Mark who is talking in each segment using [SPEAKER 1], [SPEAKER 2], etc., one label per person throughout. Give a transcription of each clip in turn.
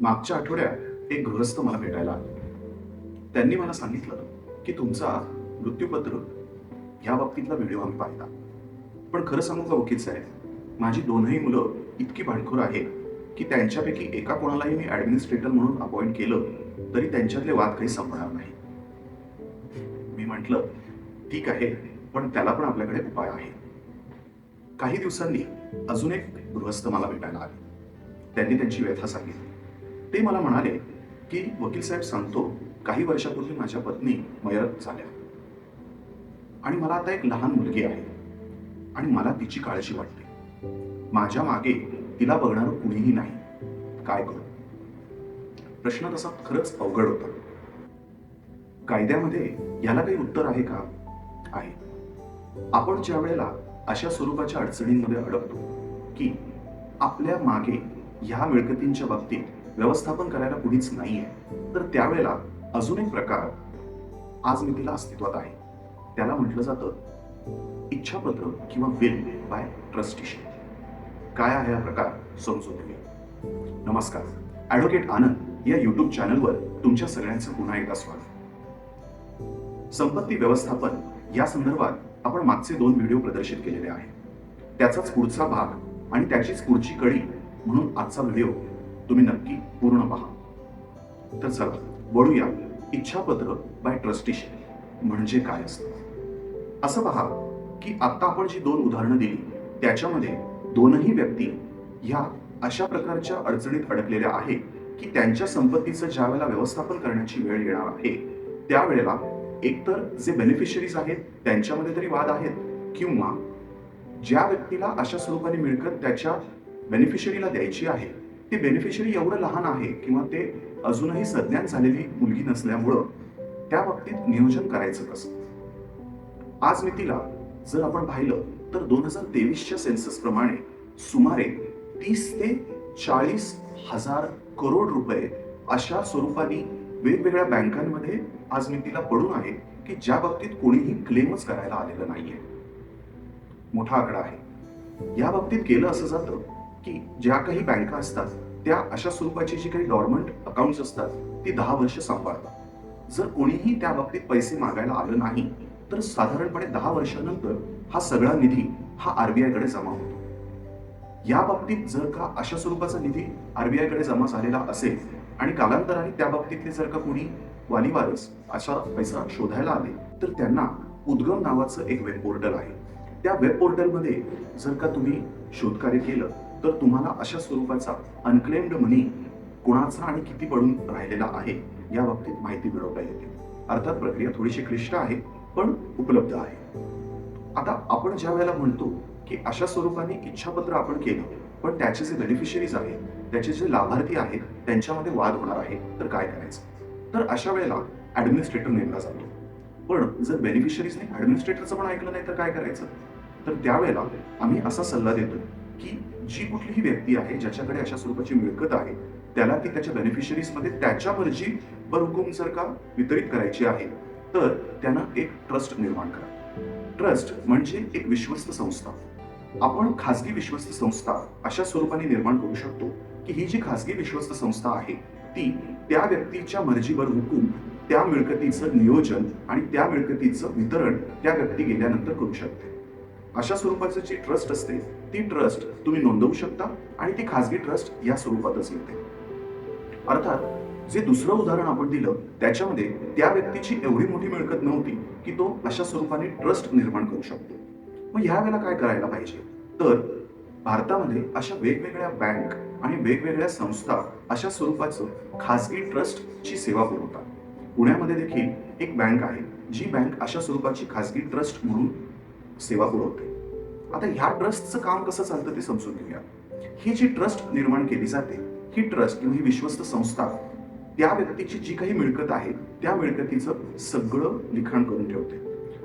[SPEAKER 1] मागच्या आठवड्यात एक गृहस्थ मला भेटायला आले. त्यांनी मला सांगितलं की तुमचा मृत्यूपत्र ह्या बाबतीतला व्हिडिओ आम्ही पाहिला. पण खरं सांगू का वकील साहेब? माझी दोनही मुलं इतकी भांडखोर आहेत की त्यांच्यापैकी एका कोणालाही मी ॲडमिनिस्ट्रेटर म्हणून अपॉइंट केलं तरी त्यांच्यातले वाद काही संपणार नाही. मी म्हटलं ठीक आहे पण त्याला पण आपल्याकडे उपाय आहे. काही दिवसांनी अजून एक गृहस्थ मला भेटायला आले. त्यांनी त्यांची व्यथा सांगितली. ते मला म्हणाले की वकील साहेब सांगतो काही वर्षापूर्वी माझ्या पत्नी मयत झाल्या. आणि मला आता एक लहान मुलगी आहे. आणि मला तिची काळजी वाटते. माझ्या मागे तिला बघणारं कुणीही नाही. काय करू? प्रश्न तसा खरंच अवघड होता. कायद्यामध्ये याला काही उत्तर आहे का? आहे. आपण ज्या वेळेला अशा स्वरूपाच्या अडचणींमध्ये अडकतो की आपल्या मागे ह्या मिळकतींच्या बाबतीत व्यवस्थापन करायला कुणीच नाहीये. तर त्यावेळेला अजून एक प्रकार आज मी तिला अस्तित्वात आहे. त्याला म्हटलं जातं इच्छापत्र किंवा विल बाय ट्रस्टीशिप काय आहे हा प्रकार? समजून घेऊया नमस्कार. ॲडव्होकेट आनंद या युट्यूब चॅनलवर तुमच्या सगळ्यांचं पुन्हा एकदा स्वागत. संपत्ती व्यवस्थापन या संदर्भात आपण मागचे दोन व्हिडिओ प्रदर्शित केलेले आहेत. त्याचाच पुढचा भाग आणि त्याचीच पुढची कडी म्हणून आजचा व्हिडिओ तुम्ही नक्की पूर्ण पहा. तर चला वळूया. इच्छापत्र बाय ट्रस्टीशी म्हणजे काय असतं? असं पहा की आत्ता आपण जी दोन उदाहरणं दिली त्याच्यामध्ये दोनही व्यक्ती ह्या अशा प्रकारच्या अडचणीत अडकलेल्या आहेत की त्यांच्या संपत्तीचं ज्या वेळेला व्यवस्थापन करण्याची वेळ येणार आहे त्यावेळेला एकतर जे बेनिफिशरीज आहेत त्यांच्यामध्ये तरी वाद आहेत. किंवा ज्या व्यक्तीला अशा स्वरूपाने मिळकत त्याच्या बेनिफिशरीला द्यायची आहे ते बेनिफिशरी एवढं लहान आहे किंवा ते अजूनही सज्ञान झालेली मुलगी नसल्यामुळं त्या बाबतीत नियोजन करायचं कसं? आज मी तिला जर आपण पाहिलं तर दोन हजार तेवीसच्या सेन्सस प्रमाणे सुमारे तीस ते चाळीस हजार करोड रुपये अशा स्वरूपाने वेगवेगळ्या बँकांमध्ये आज मी तिला पडून आहे की ज्या बाबतीत कोणीही क्लेमच करायला आलेलं नाहीये. मोठा आकडा आहे. या बाबतीत केलं असं जातं की ज्या काही बँका असतात त्या अशा स्वरूपाची जी काही डॉर्मंट अकाउंट्स असतात ती दहा वर्ष सांभाळतात. जर कोणीही त्या बाबतीत पैसे मागायला आलं नाही तर साधारणपणे दहा वर्षानंतर हा सगळा निधी हा आरबीआयकडे जमा होतो. या बाबतीत जर का अशा स्वरूपाचा निधी आरबीआयकडे जमा झालेला असेल आणि कालांतराने त्या बाबतीतले जर का कोणी वालिवारस अशा पैसा शोधायला आले तर त्यांना उद्गम नावाचं एक वेब पोर्टल आहे. त्या वेब पोर्टलमध्ये जर का तुम्ही शोधकार्य केलं तर तुम्हाला अशा स्वरूपाचा अनक्लेम्ड मनी कुणाचा आणि किती पडून राहिलेला आहे या बाबतीत माहिती मिळवता येते. अर्थात प्रक्रिया थोडीशी क्लिष्ट आहे पण उपलब्ध आहे. आता आपण ज्या वेळेला म्हणतो की अशा स्वरूपाने इच्छापत्र आपण केलं पण त्याचे जे बेनिफिशरीज आहेत त्याचे जे लाभार्थी आहेत त्यांच्यामध्ये वाद होणार आहे तर काय करायचं? तर अशा वेळेला ऍडमिनिस्ट्रेटर नेमला जातो. पण जर बेनिफिशरीजने ऍडमिनिस्ट्रेटरचं पण ऐकलं नाही तर काय करायचं? तर त्यावेळेला आम्ही असा सल्ला देतो की जी कुठलीही व्यक्ती आहे ज्याच्याकडे अशा स्वरूपाची मिळकत आहे त्याला ती त्याच्या बेनिफिशरीजमध्ये त्याच्या मर्जी बर हुकूम जर का वितरित करायची आहे तर त्यानं एक ट्रस्ट निर्माण करा. ट्रस्ट म्हणजे एक विश्वस्त संस्था. आपण खासगी विश्वस्त संस्था अशा स्वरूपाने निर्माण करू शकतो की ही जी खासगी विश्वस्त संस्था आहे ती त्या व्यक्तीच्या मर्जीवर हुकूम त्या मिळकतीचं नियोजन आणि त्या मिळकतीचं वितरण त्या व्यक्ती गेल्यानंतर करू शकते. अशा स्वरूपाचं जी ट्रस्ट असते ती ट्रस्ट तुम्ही नोंदवू शकता आणि ती खाजगी ट्रस्ट या स्वरूपातच येते अर्थात जे दुसरं उदाहरण आपण दिलं त्याच्यामध्ये त्या व्यक्तीची एवढी मोठी मिळकत नव्हती की तो अशा स्वरूपाने ट्रस्ट निर्माण करू शकतो. मग ह्या वेळेला काय करायला पाहिजे? तर भारतामध्ये अशा वेगवेगळ्या बँक आणि वेगवेगळ्या संस्था अशा स्वरूपाचं खासगी ट्रस्टची सेवा पुरवतात. पुण्यामध्ये देखील एक बँक आहे जी बँक अशा स्वरूपाची खासगी ट्रस्ट म्हणून सेवा पुरवते. आता ह्या ट्रस्टचं काम कसं चालतं ते समजून घेऊया. ही जी ट्रस्ट निर्माण केली जाते ही ट्रस्ट किंवा ही विश्वस्त संस्था त्या व्यक्तीची जी काही मिळकत आहे त्या मिळकतीचं सगळं लिखाण करून ठेवते.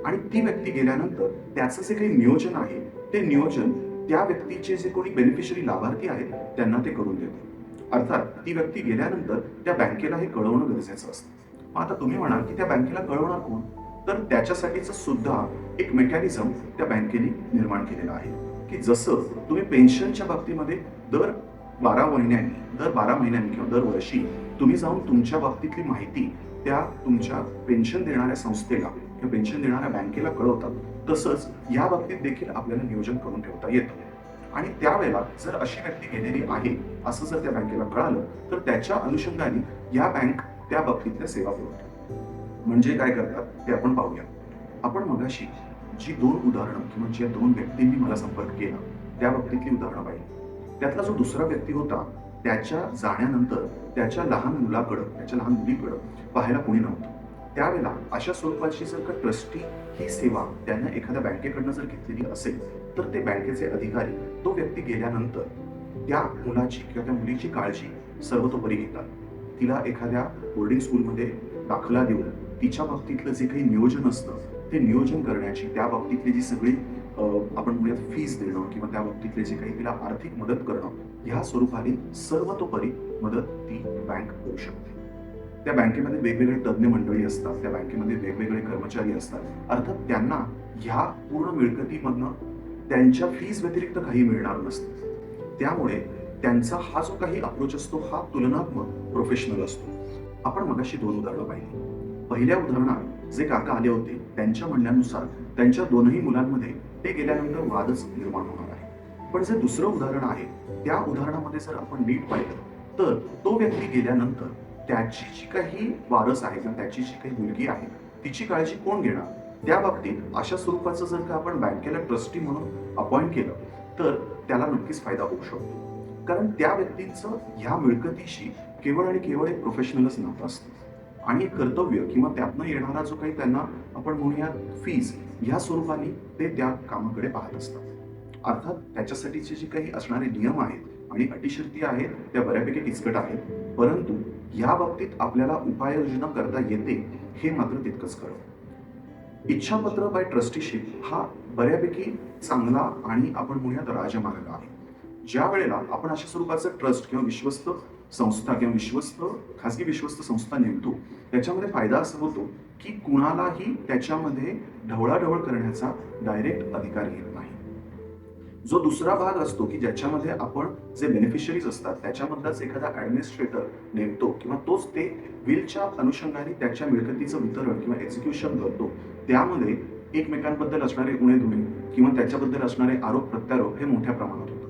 [SPEAKER 1] आणि ती व्यक्ती गेल्यानंतर त्याचं जे काही नियोजन आहे ते नियोजन त्या व्यक्तीचे जे कोणी बेनिफिशरी लाभार्थी आहेत त्यांना ते करून देते. अर्थात ती व्यक्ती गेल्यानंतर त्या बँकेला हे कळवणं गरजेचं असतं. मग आता तुम्ही म्हणाल की त्या बँकेला कळवणार कोण? तर त्याच्यासाठीच सुद्धा एक मेकॅनिझम त्या बँकेने निर्माण केलेलं आहे. की जसं तुम्ही पेन्शनच्या बाबतीमध्ये दर बारा महिन्यांनी दर बारा महिन्यांनी किंवा दरवर्षी तुम्ही जाऊन तुमच्या बाबतीतली माहिती त्या तुमच्या पेन्शन देणाऱ्या संस्थेला किंवा पेन्शन देणाऱ्या बँकेला कळवतात. तसंच या बाबतीत देखील आपल्याला नियोजन करून ठेवता येतं. आणि त्यावेळेला जर अशी व्यक्ती गेलेली आहे असं जर त्या बँकेला कळालं तर त्याच्या अनुषंगाने या बँक त्या बाबतीतल्या सेवा पुरवतात म्हणजे काय करतात ते आपण पाहूया. आपण मगाशी जी दोन उदाहरणं किंवा ज्या म्हणजे दोन व्यक्तींनी मला संपर्क केला त्या बाबतीतली उदाहरणं पाहिली. त्यातला जो दुसरा व्यक्ती होता त्याच्या जाण्यानंतर त्याच्या लहान मुलाकडं त्याच्या लहान मुलीकडं पाहायला कोणी नव्हतं. त्यावेळेला अशा स्वरूपाची जर का ट्रस्टी ही सेवा त्यांना एखाद्या बँकेकडनं जर घेतलेली असेल तर ते बँकेचे अधिकारी तो व्यक्ती गेल्यानंतर त्या मुलाची किंवा त्या मुलीची काळजी सर्वतोपरी घेतात. तिला एखाद्या बोर्डिंग स्कूलमध्ये दाखला देऊन तिच्या बाबतीतलं जे काही नियोजन असतं ते नियोजन करण्याची त्या बाबतीतली जी सगळी आपण म्हणूयात फीज देणं किंवा त्या बाबतीतले जे काही तिला आर्थिक मदत करणं ह्या स्वरूपाने सर्वतोपरी मदत ती बँक करू शकते. त्या बँकेमध्ये वेगवेगळे तज्ज्ञ मंडळी असतात त्या बँकेमध्ये वेगवेगळे कर्मचारी असतात. अर्थात त्यांना ह्या पूर्ण मिळकतीमधनं त्यांच्या फीज व्यतिरिक्त काही मिळणार नसतं. त्यामुळे त्यांचा हा जो काही अप्रोच असतो हा तुलनात्मक प्रोफेशनल असतो. आपण मगाशी दोन उदाहरणं पाहिली. पहिल्या उदाहरणात जे काका आले होते त्यांच्या म्हणण्यानुसार त्यांच्या दोनही मुलांमध्ये ते गेल्यानंतर वादच निर्माण होणार आहे. पण जे दुसरं उदाहरण आहे त्या उदाहरणामध्ये जर आपण नीट पाहिलं तर तो व्यक्ती गेल्यानंतर त्याची जी काही वारस आहे किंवा त्याची जी काही मुलगी आहे तिची काळजी कोण घेणार? त्या बाबतीत अशा स्वरूपाचं जर का आपण बँकेला ट्रस्टी म्हणून अपॉइंट केलं तर त्याला नक्कीच फायदा होऊ शकतो. कारण त्या व्यक्तीचं ह्या मिळकतीशी केवळ आणि केवळ एक प्रोफेशनलच नातं असतं. आणि कर्तव्य किंवा त्यातनं येणारा जो काही त्यांना आपण म्हणूया फीज ह्या स्वरूपाने ते त्या कामाकडे पाहत असतात. अर्थात त्याच्यासाठीचे जे काही असणारे नियम आहेत आणि अटीशर्ती आहेत त्या बऱ्यापैकी किचकट आहेत. परंतु या बाबतीत आपल्याला उपाययोजना करता येते हे मात्र तितकंच खरं. इच्छापत्र बाय ट्रस्टीशिप हा बऱ्यापैकी चांगला आणि आपण म्हणूयात राजमार्ग आहे. ज्या वेळेला आपण अशा स्वरूपाचं ट्रस्ट किंवा विश्वस्त संस्था किंवा विश्वस्त खासगी विश्वस्त संस्था नेमतो. त्याच्यामध्ये फायदा असा होतो की कुणालाही त्याच्यामध्ये ढवळाढवळ करण्याचा डायरेक्ट अधिकार येत नाही. जो दुसरा भाग असतो की ज्याच्यामध्ये आपण जे बेनिफिशरीज असतात त्याच्यामधलाच एखादा ऍडमिनिस्ट्रेटर नेमतो किंवा तोच ते विलच्या अनुषंगाने त्याच्या मिळकतीचं वितरण किंवा एक्झिक्युशन करतो. त्यामध्ये एकमेकांबद्दल असणारे उणेधुणे किंवा त्याच्याबद्दल असणारे आरोप प्रत्यारोप हे मोठ्या प्रमाणात होतं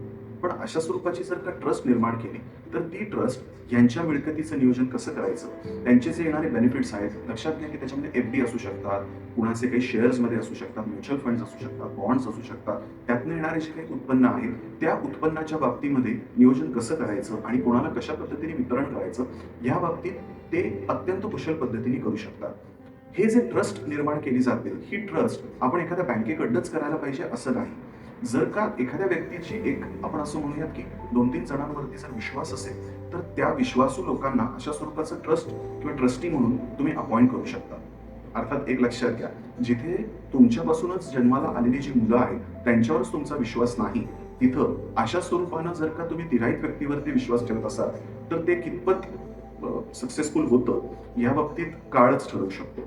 [SPEAKER 1] पण अशा स्वरूपाची जर का ट्रस्ट निर्माण केली तर ती ट्रस्ट यांच्या मिळकतीचं नियोजन कसं करायचं? त्यांचे जे येणारे बेनिफिट्स आहेत. लक्षात घ्या की त्याच्यामध्ये एफ डी असू शकतात कुणाचे काही शेअर्समध्ये असू शकतात म्युच्युअल फंड्स असू शकतात बॉन्ड्स असू शकतात. त्यातनं येणारे जे काही उत्पन्न आहे त्या उत्पन्नाच्या बाबतीमध्ये नियोजन कसं करायचं आणि कोणाला कशा पद्धतीने वितरण करायचं या बाबतीत ते अत्यंत कुशल पद्धतीने करू शकतात. हे जे ट्रस्ट निर्माण केली जाते ही ट्रस्ट आपण एखाद्या बँकेकडनंच करायला पाहिजे असं नाही. जर का एखाद्या व्यक्तीची एक आपण असं म्हणूयात की दोन तीन जणांवरती जर विश्वास असेल तर त्या विश्वासू लोकांना अशा स्वरूपाचं ट्रस्ट किंवा ट्रस्टी म्हणून तुम्ही अपॉइंट करू शकता. अर्थात एक लक्षात घ्या जिथे तुमच्यापासूनच जन्माला आलेली जी मुलं आहेत त्यांच्यावरच तुमचा विश्वास नाही. तिथं अशा स्वरूपानं जर का तुम्ही तिराईत व्यक्तीवरती विश्वास ठेवत असाल तर ते कितपत सक्सेसफुल होतं या बाबतीत काळच ठरवू शकतो.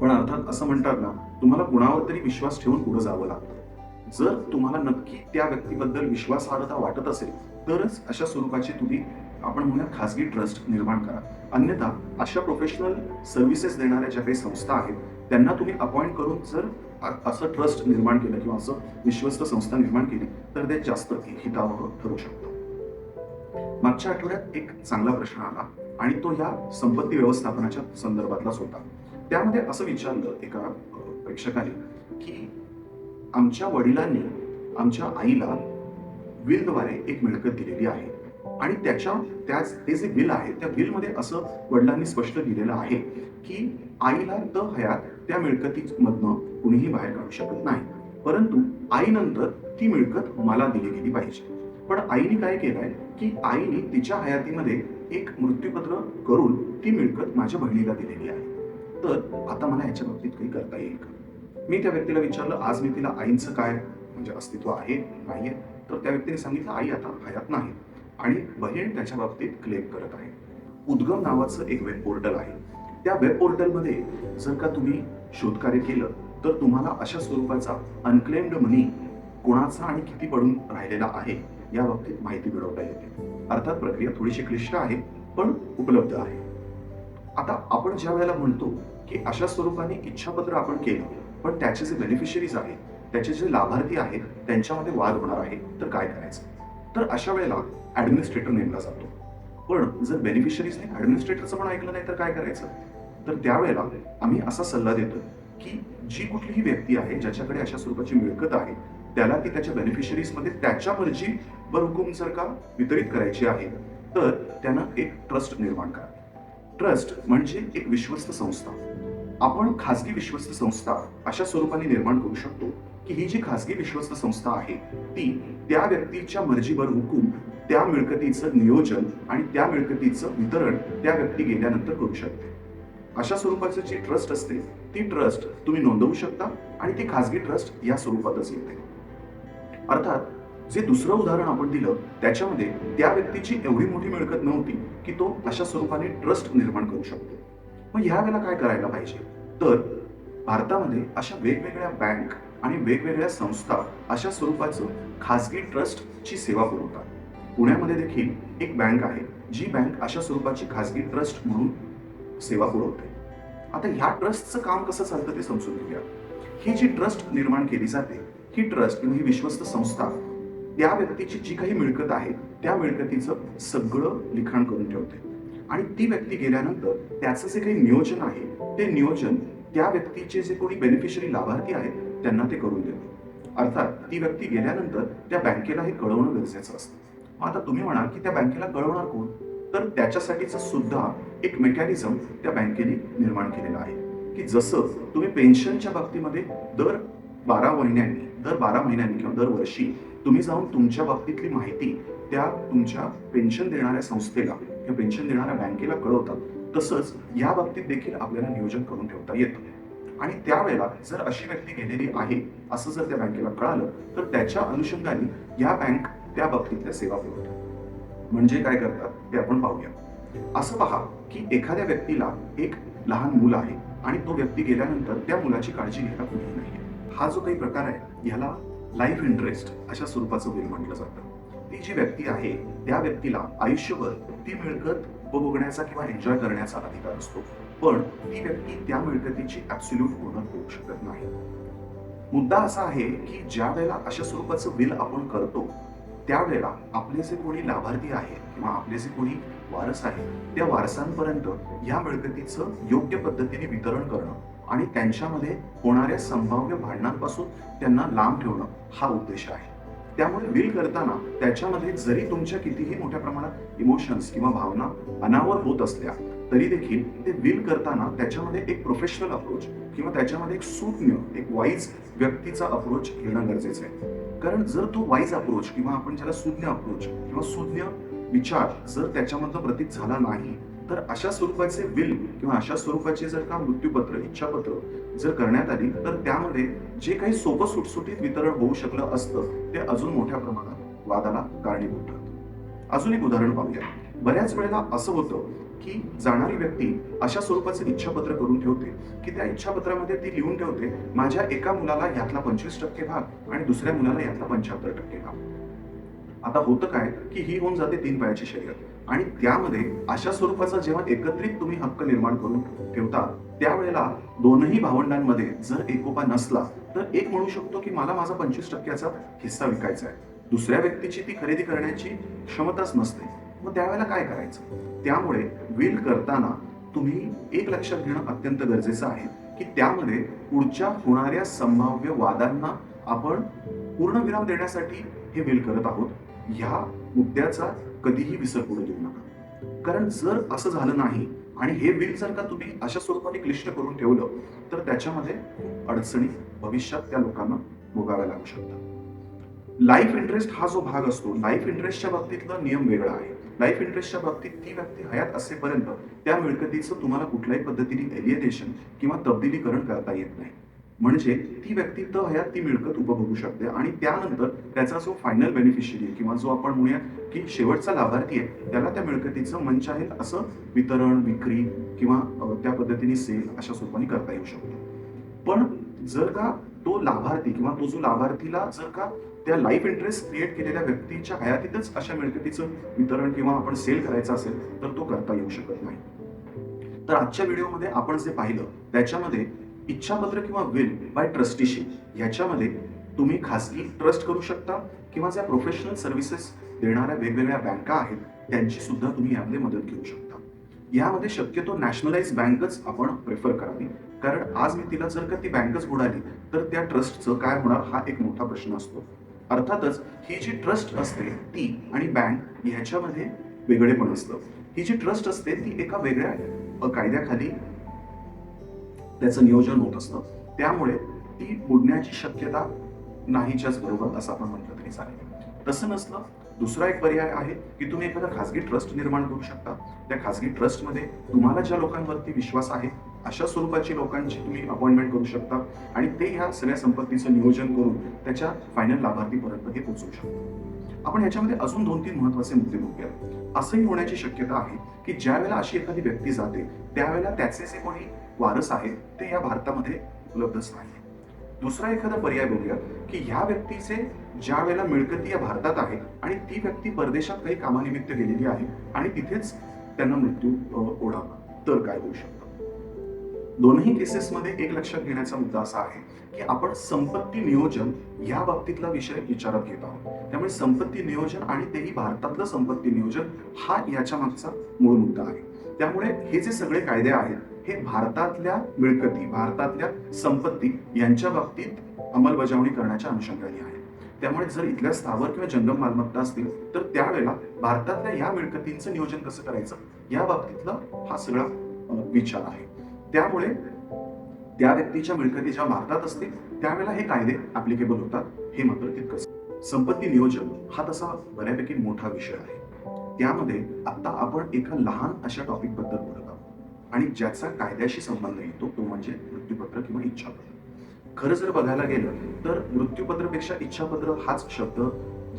[SPEAKER 1] पण अर्थात असं म्हणतात ना तुम्हाला कुणावर तरी विश्वास ठेवून पुढे जावं लागतं. जर तुम्हाला नक्की त्या व्यक्तीबद्दल विश्वासार्हता वाटत असेल तरच अशा स्वरूपाची तुम्ही आपण म्हणूया खासगी ट्रस्ट निर्माण करा. अन्यथा अशा प्रोफेशनल सर्व्हिसेस देणाऱ्या ज्या काही संस्था आहेत त्यांना तुम्ही अपॉइंट करून जर असं ट्रस्ट निर्माण केलं किंवा असं विश्वस्त संस्था निर्माण केली तर ते जास्त हितावह ठरू शकतं. मागच्या आठवड्यात एक चांगला प्रश्न आला आणि तो या संपत्ती व्यवस्थापनाच्या संदर्भातलाच होता. त्यामध्ये असं विचारलं एका प्रेक्षकाने की आमच्या वडिलांनी आमच्या आईला बिलद्वारे एक मिळकत दिलेली आहे. आणि त्याच्या त्याच ते जे बिल आहे त्या बिलमध्ये असं वडिलांनी स्पष्ट दिलेलं आहे की आईला त हयात त्या मिळकतीमधनं कुणीही बाहेर काढू शकत नाही. परंतु आईनंतर ती मिळकत मला दिली गेली पाहिजे. पण आईने काय केलंय की आईने तिच्या हयातीमध्ये एक मृत्यूपत्र करून ती मिळकत माझ्या बहिणीला दिलेली आहे. तर आता मला याच्या बाबतीत काही करता येईल का? मी त्या व्यक्तीला विचारलं आज मी तिला आईंचं काय म्हणजे अस्तित्व आहे? नाहीये. तर त्या व्यक्तीने सांगितलं आई आता हयात नाही आणि बहीण त्याच्या बाबतीत क्लेम करत आहे. उद्गम नावाचं एक वेब पोर्टल आहे. त्या वेब पोर्टलमध्ये जर का तुम्ही शोधकार्य केलं तर तुम्हाला अशा स्वरूपाचा अनक्लेम्ड मनी कोणाचा आणि किती पडून राहिलेला आहे या बाबतीत माहिती मिळवता येते. अर्थात प्रक्रिया थोडीशी क्लिष्ट आहे पण उपलब्ध आहे. आता आपण ज्या वेळेला म्हणतो की अशा स्वरूपाने इच्छापत्र आपण केलं पण त्याचे जे बेनिफिशरीज आहेत त्याचे जे लाभार्थी आहेत त्यांच्यामध्ये वाद होणार आहे. तर काय करायचं? तर अशा वेळेला ऍडमिनिस्ट्रेटर नेमला जातो. पण जर बेनिफिशरीजने ऍडमिनिस्ट्रेटरचं पण ऐकलं नाही तर काय करायचं? तर त्यावेळेला आम्ही असा सल्ला देतो की जी कुठलीही व्यक्ती आहे ज्याच्याकडे अशा स्वरूपाची मिळकत आहे त्याला ती त्याच्या बेनिफिशरीजमध्ये त्याच्या मर्जीवर हुकूम जर का वितरित करायची आहे तर त्यानं एक ट्रस्ट निर्माण करा. ट्रस्ट म्हणजे एक विश्वस्त संस्था. आपण खासगी विश्वस्त संस्था अशा स्वरूपाने निर्माण करू शकतो की ही जी खासगी विश्वस्त संस्था आहे ती त्या व्यक्तीच्या मर्जीवर हुकूम त्या मिळकतीचं नियोजन आणि त्या मिळकतीचं वितरण त्या व्यक्ती गेल्यानंतर करू शकते. अशा स्वरूपाचं जी ट्रस्ट असते ती ट्रस्ट तुम्ही नोंदवू शकता आणि ती खासगी ट्रस्ट या स्वरूपातच येते. अर्थात जे दुसरं उदाहरण आपण दिलं त्याच्यामध्ये त्या व्यक्तीची एवढी मोठी मिळकत नव्हती की तो अशा स्वरूपाने ट्रस्ट निर्माण करू शकतो. मग ह्या वेळेला काय करायला पाहिजे? तर भारतामध्ये अशा वेगवेगळ्या बँक आणि वेगवेगळ्या संस्था अशा स्वरूपाचं खासगी ट्रस्टची सेवा पुरवतात. पुण्यामध्ये देखील एक बँक आहे जी बँक अशा स्वरूपाची खासगी ट्रस्ट म्हणून सेवा पुरवते. आता ह्या ट्रस्टचं काम कसं चालतं ते समजून घेऊया. ही जी ट्रस्ट निर्माण केली जाते ही ट्रस्ट किंवा ही विश्वस्त संस्था त्या व्यक्तीची जी काही मिळकत आहे त्या मिळकतीचं सगळं लिखाण करून ठेवते. आणि ती व्यक्ती गेल्यानंतर त्याचं जे काही नियोजन आहे ते नियोजन त्या व्यक्तीचे जे कोणी बेनिफिशरी लाभार्थी आहेत त्यांना ते करून देतो. अर्थात ती व्यक्ती गेल्यानंतर त्या बँकेला हे कळवणं गरजेचं असतं. मग आता तुम्ही म्हणाल की त्या बँकेला कळवणार कोण? तर त्याच्यासाठीचं सुद्धा एक मेकॅनिझम त्या बँकेने निर्माण केलेलं आहे. की जसं तुम्ही पेन्शनच्या बाबतीमध्ये दर बारा महिन्यांनी दर बारा महिन्यांनी किंवा दरवर्षी तुम्ही जाऊन तुमच्या बाबतीतली माहिती त्या तुमच्या पेन्शन देणाऱ्या संस्थेला हे पेन्शन देणाऱ्या बँकेला कळवतात. तसंच या बाबतीत देखील आपल्याला नियोजन करून ठेवता येतं. आणि त्यावेळेला जर अशी व्यक्ती गेलेली आहे असं जर त्या बँकेला कळालं तर त्याच्या अनुषंगाने या बँक त्या बाबतीतल्या सेवा पुरवतात. म्हणजे काय करतात? ते आपण पाहूया. असं पहा की एखाद्या व्यक्तीला एक लहान मूल आहे आणि तो व्यक्ती गेल्यानंतर त्या मुलाची काळजी घ्यायला कुणीही नाही हा जो काही प्रकार आहे याला लाईफ इंटरेस्ट अशा स्वरूपाचं बिल म्हटलं जातं. ती जी व्यक्ती आहे त्या व्यक्तीला आयुष्यभर ती मिळकत उपभोगण्याचा किंवा एन्जॉय करण्याचा अधिकार असतो. पण ती व्यक्ती त्या मिळकतीची ऍब्सोल्यूट ओनर होऊ शकत नाही. मुद्दा असा आहे की ज्या वेळेला अशा स्वरूपाचं बिल आपण करतो त्यावेळेला आपले जे कोणी लाभार्थी आहेत किंवा आपले जे कोणी वारस आहेत त्या वारसांपर्यंत या मिळकतीचं योग्य पद्धतीने वितरण करणं आणि त्यांच्यामध्ये होणाऱ्या संभाव्य भांडणांपासून त्यांना लांब ठेवणं हा उद्देश आहे. त्यामुळे बिल करताना त्याच्यामध्ये जरी तुमच्या कितीही मोठ्या प्रमाणात इमोशन्स किंवा भावना अनावर होत असल्या तरी देखील ते बिल करताना त्याच्यामध्ये एक प्रोफेशनल अप्रोच किंवा त्याच्यामध्ये एक सुज्ञ एक वाईज व्यक्तीचा अप्रोच घेणं गरजेचं आहे. कारण जर तो वाईज अप्रोच किंवा आपण ज्याला सुज्ञ अप्रोच किंवा सुज्ञ विचार जर त्याच्यामधलं प्रतीत झाला नाही तर अशा स्वरूपाचे बिल किंवा अशा स्वरूपाचे जर का मृत्यूपत्र इच्छापत्र जर करण्यात आली तर त्यामध्ये जे काही सोपं सुटसुटीत वितरण होऊ शकलं असतं ते अजून मोठ्या प्रमाणात वादाला कारणीभूत ठरतं. अजून एक उदाहरण पाहूया. बऱ्याच वेळेला असं होतं की जाणारी व्यक्ती अशा स्वरूपाचे इच्छापत्र करून ठेवते की त्या इच्छापत्रामध्ये ती लिहून ठेवते माझ्या एका मुलाला यातला पंचवीस टक्के भाग आणि दुसऱ्या मुलाला यातला पंच्याहत्तर टक्के भाग. आता होतं काय की ही होऊन जाते तीन पायाची शर्यत. आणि त्यामध्ये अशा स्वरूपाचा जेव्हा एकत्रित तुम्ही हक्क निर्माण करून ठेवता त्यावेळेला दोनही भावंडांमध्ये जर एकोपा नसला तर एक म्हणू शकतो की मला माझा पंचवीस टक्क्याचा हिस्सा विकायचा आहे. दुसऱ्या व्यक्तीची ती खरेदी करण्याची क्षमताच नसते. मग त्यावेळेला काय करायचं? त्यामुळे विल करताना तुम्ही एक लक्षात घेणं अत्यंत गरजेचं आहे की त्यामध्ये पुढच्या होणाऱ्या संभाव्य वादांना आपण पूर्णविराम देण्यासाठी हे विल करत आहोत. ह्या मुद्द्याचा कधीही विसर पडू देऊ नका. कारण जर असं झालं नाही आणि हे बिल जर का तुम्ही अशा स्वरूपाने क्लिष्ट करून ठेवलं तर त्याच्यामध्ये खूप अडचणी भविष्यात त्या लोकांना भोगाव्या लागू शकतात. लाईफ इंटरेस्ट हा जो भाग असतो लाईफ इंटरेस्टच्या बाबतीतला नियम वेगळा आहे. लाईफ इंटरेस्टच्या बाबतीत ती व्यक्ती हयात असेपर्यंत त्या मिळकतीचं तुम्हाला कुठल्याही पद्धतीने एलिएटेशन किंवा तब्दिलीकरण करता येत नाही. म्हणजे ती व्यक्ती त हयात ती मिळकत उपभोगू शकते आणि त्यानंतर त्याचा जो फायनल बेनिफिशियरी आहे किंवा जो आपण म्हणूया की शेवटचा लाभार्थी आहे त्याला त्या मिळकतीचं मंच आहे असं वितरण विक्री किंवा त्या पद्धतीने सेल अशा स्वरूपाने करता येऊ शकतो. पण जर का तो लाभार्थी किंवा तो जो लाभार्थीला जर का त्या लाईफ इंटरेस्ट क्रिएट केलेल्या व्यक्तीच्या हयातीतच अशा मिळकतीचं वितरण किंवा आपण सेल करायचं असेल तर तो करता येऊ शकत नाही. तर आजच्या व्हिडिओमध्ये आपण जे पाहिलं त्याच्यामध्ये इच्छापत्र किंवा विल बाय ट्रस्टीशिप ह्याच्यामध्ये तुम्ही खासगी ट्रस्ट करू शकता किंवा ज्या प्रोफेशनल सर्व्हिसेस देणाऱ्या वेगवेगळ्या बँका आहेत त्यांची सुद्धा तुम्ही यामध्ये मदत घेऊ शकता. यामध्ये शक्यतो नॅशनलाइज बँकच आपण प्रेफर करावी. कारण आज मी तिला जर का ती बँकच बुडाली तर त्या ट्रस्टचं काय होणार हा एक मोठा प्रश्न असतो. अर्थातच ही जी ट्रस्ट असते ती आणि बँक ह्याच्यामध्ये वेगळेपण असतं. ही जी ट्रस्ट असते ती एका वेगळ्या कायद्याखाली त्याचं नियोजन होत असतं. त्यामुळे ती बुडण्याची शक्यता नाहीच्याच बरोबर असं आपण म्हटलं तरी चालेल. तसं नसलं दुसरा एक पर्याय आहे की तुम्ही एखादा खासगी ट्रस्ट निर्माण करू शकता. त्या खासगी ट्रस्टमध्ये तुम्हाला ज्या लोकांवरती विश्वास आहे अशा स्वरूपाची लोकांची तुम्ही अपॉइंटमेंट करू शकता आणि ते ह्या सगळ्या संपत्तीचं नियोजन करून त्याच्या फायनल लाभार्थीपर्यंत हे पोहोचवू शकतो. आपण याच्यामध्ये अजून दोन तीन महत्त्वाचे मुद्दे बघूया असंही होण्याची शक्यता आहे की ज्या वेळेला अशी एखादी व्यक्ती जाते त्यावेळेला त्याचे जे कोणी वारस आहेत ते या भारतामध्ये उपलब्धच नाही. दुसरा एखादा पर्याय बघूया की ह्या व्यक्तीचे ज्या वेळेला मिळकती या भारतात आहे आणि ती व्यक्ती परदेशात काही कामानिमित्त गेलेली आहे आणि तिथेच त्यांना मृत्यू ओढावा तर काय होऊ शकतं? दोनही केसेसमध्ये एक लक्षात घेण्याचा मुद्दा असा आहे की आपण संपत्ती नियोजन या बाबतीतला विषय विचारात घेत आहोत. त्यामुळे संपत्ती नियोजन आणि तेही भारतातलं संपत्ती नियोजन हा याच्या मागचा मूळ मुद्दा आहे. त्यामुळे हे जे सगळे कायदे आहेत हे भारतातल्या मिळकती भारतातल्या संपत्ती यांच्या बाबतीत अंमलबजावणी करण्याच्या अनुषंगाने आहे. त्यामुळे जर इथल्या स्थावर किंवा जंगम मालमत्ता असतील तर त्यावेळेला भारतातल्या या मिळकतींचं नियोजन कसं करायचं? या बाबतीतला हा सगळा विचार आहे. त्यामुळे त्या व्यक्तीच्या मिळकती ज्या भारतात असतील त्यावेळेला हे कायदे ऍप्लिकेबल होतात हे मात्र तितकंच. संपत्ती नियोजन हा तसा बऱ्यापैकी मोठा विषय आहे. त्यामध्ये आता आपण एका लहान अशा टॉपिकबद्दल बोलत आहोत. आणि ज्याचा कायद्याशी संबंध येतो तो म्हणजे मृत्यूपत्र किंवा इच्छापत्र. खरं जर बघायला गेलं तर मृत्यूपत्रपेक्षा इच्छापत्र हाच शब्द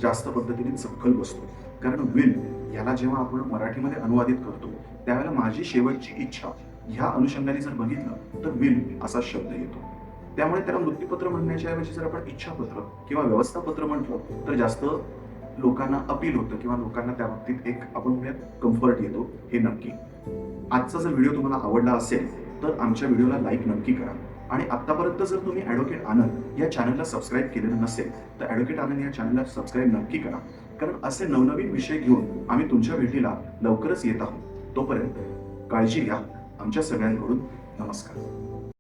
[SPEAKER 1] जास्त पद्धतीने चपखल बसतो. कारण विल याला जेव्हा आपण मराठीमध्ये अनुवादित करतो त्यावेळेला माझी शेवटची इच्छा ह्या अनुषंगाने जर बघितलं तर विल असा शब्द येतो. त्यामुळे त्याला मृत्यूपत्र म्हणण्याच्या ऐवजी जर आपण इच्छापत्र किंवा व्यवस्थापत्र म्हटलं तर जास्त लोकांना अपील होतं किंवा लोकांना त्या बाबतीत एक आपण कम्फर्ट येतो हे नक्की. आजचा जर व्हिडिओ तुम्हाला आवडला असेल तर आमच्या व्हिडिओला लाईक नक्की करा. आणि आतापर्यंत जर तुम्ही ॲडव्होकेट आनंद या चॅनलला सबस्क्राईब केलेलं नसेल तर ॲडव्होकेट आनंद या चॅनलला सबस्क्राईब नक्की करा. कारण असे नवनवीन विषय घेऊन आम्ही तुमच्या भेटीला लवकरच येत आहोत. तोपर्यंत काळजी घ्या. आमच्या सगळ्यांकडून नमस्कार.